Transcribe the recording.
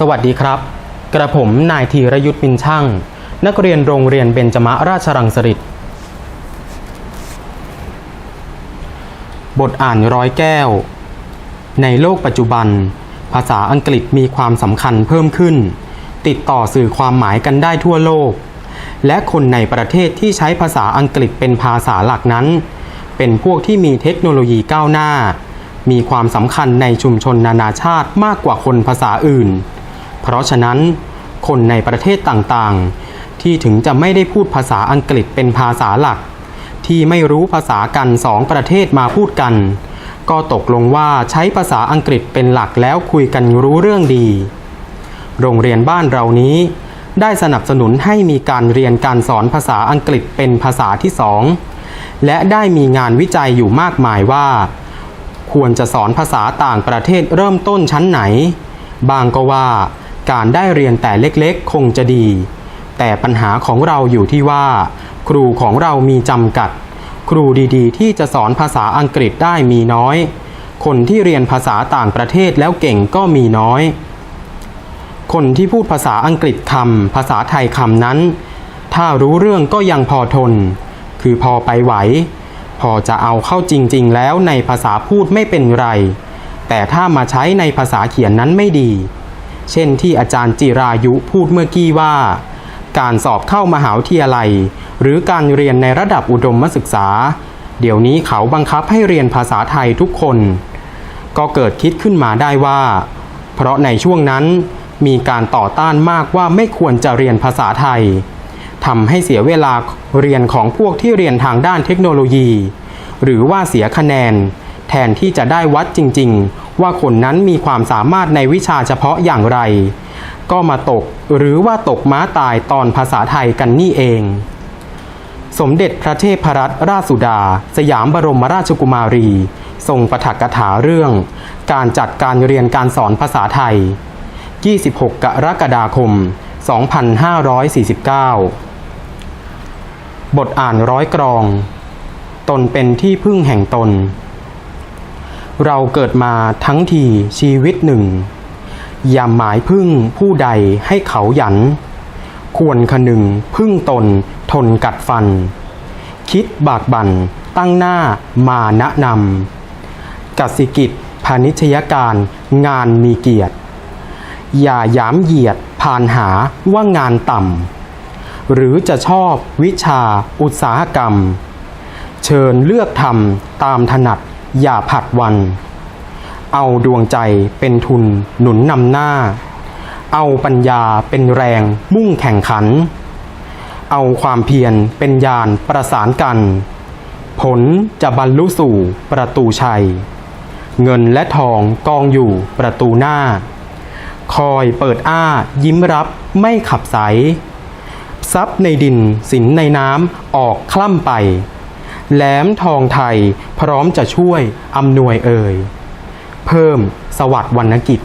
สวัสดีครับ กระผมนายธีรยุทธ์ปินช่าง นักเรียนโรงเรียนเบญจมะราชรังสฤษบทอ่านร้อยแก้ว ในโลกปัจจุบัน ภาษาอังกฤษมีความสำคัญเพิ่มขึ้น ติดต่อสื่อความหมายกันได้ทั่วโลก และคนในประเทศที่ใช้ภาษาอังกฤษเป็นภาษาหลักนั้น เป็นพวกที่มีเทคโนโลยีก้าวหน้ามีความสำคัญในชุมชนนานาชาติมากกว่าคนภาษาอื่น เพราะฉะนั้นคนในประเทศต่างๆ ที่ถึงจะไม่ได้พูดภาษาอังกฤษเป็นภาษาหลัก ที่ไม่รู้ภาษากันสองประเทศมาพูดกัน ก็ตกลงว่าใช้ภาษาอังกฤษเป็นหลักแล้วคุยกันรู้เรื่องดี โรงเรียนบ้านเรานี้ ได้สนับสนุนให้มีการเรียนการสอนภาษาอังกฤษเป็นภาษาที่สองและได้มีงานวิจัยอยู่มากมายว่า ควรจะสอนภาษาต่างประเทศเริ่มต้นชั้นไหน บางก็ว่า การได้เรียนแต่เล็กๆ คงจะดี แต่ปัญหาของเราอยู่ที่ว่า ครูของเรามีจำกัด ครูดีๆ ที่จะสอนภาษาอังกฤษได้มีน้อย คนที่เรียนภาษาต่างประเทศแล้วเก่งก็มีน้อย คนที่พูดภาษาอังกฤษคำภาษาไทยคำนั้น ถ้ารู้เรื่องก็ยังพอทน คือพอไปไหว พอจะเอาเข้าจริง ๆ แล้วในภาษาพูดไม่เป็นไร แต่ถ้ามาใช้ในภาษาเขียนนั้นไม่ดี เช่นที่อาจารย์จิรายุพูดเมื่อกี้ว่า การสอบเข้ามหาวิทยาลัย หรือการเรียนในระดับอุดมศึกษา เดี๋ยวนี้เขาบังคับให้เรียนภาษาไทยทุกคน ก็เกิดคิดขึ้นมาได้ว่า เพราะในช่วงนั้นมีการต่อต้านมากว่าไม่ควรจะเรียนภาษาไทยทำให้เสียเวลาเรียนของพวกที่เรียนทางด้านเทคโนโลยี หรือว่าเสียคะแนน นที่จะได้วัดจริง ๆ ว่าคนนั้นมีความสามารถในวิชาเฉพาะอย่างไร ก็มาตกหรือว่าตกม้าตายตอนภาษาไทยกันนี่เอง สมเด็จพระเทพรัตนราชสุดา สยามบรมราชกุมารี ทรงประถักถาเรื่อง การจัดการเรียนการสอนภาษาไทย 26 กรกฎาคม 2549 บทอ่านร้อยกรอง ตนเป็นที่พึ่งแห่งตน เราเกิดมาทั้งทีชีวิตหนึ่ง อย่าหมายพึ่งผู้ใดให้เขาหยัน ควรคนึงพึ่งตนทนกัดฟัน คิดบากบั่นตั้งหน้ามาแนะนำกสิกิจพาณิชยการงานมีเกียรติ อย่าย้ำเหยียดพานหาว่างานต่ำหรือจะชอบวิชาอุตสาหกรรม เชิญเลือกทำตามถนัด อย่าผัดวัน เอาดวงใจเป็นทุนหนุนนำหน้า เอาปัญญาเป็นแรงมุ่งแข่งขัน เอาความเพียรเป็นยานประสานกัน ผลจะบรรลุสู่ประตูชัย เงินและทองกองอยู่ประตูหน้า คอยเปิดอ้ายิ้มรับไม่ขับใสทรัพย์ในดินสินในน้ำออกคล่ำไป แหลมทองไทยพร้อมจะช่วยอำนวยเอ่ย เพิ่มสวัสดิ์วรรณกิจ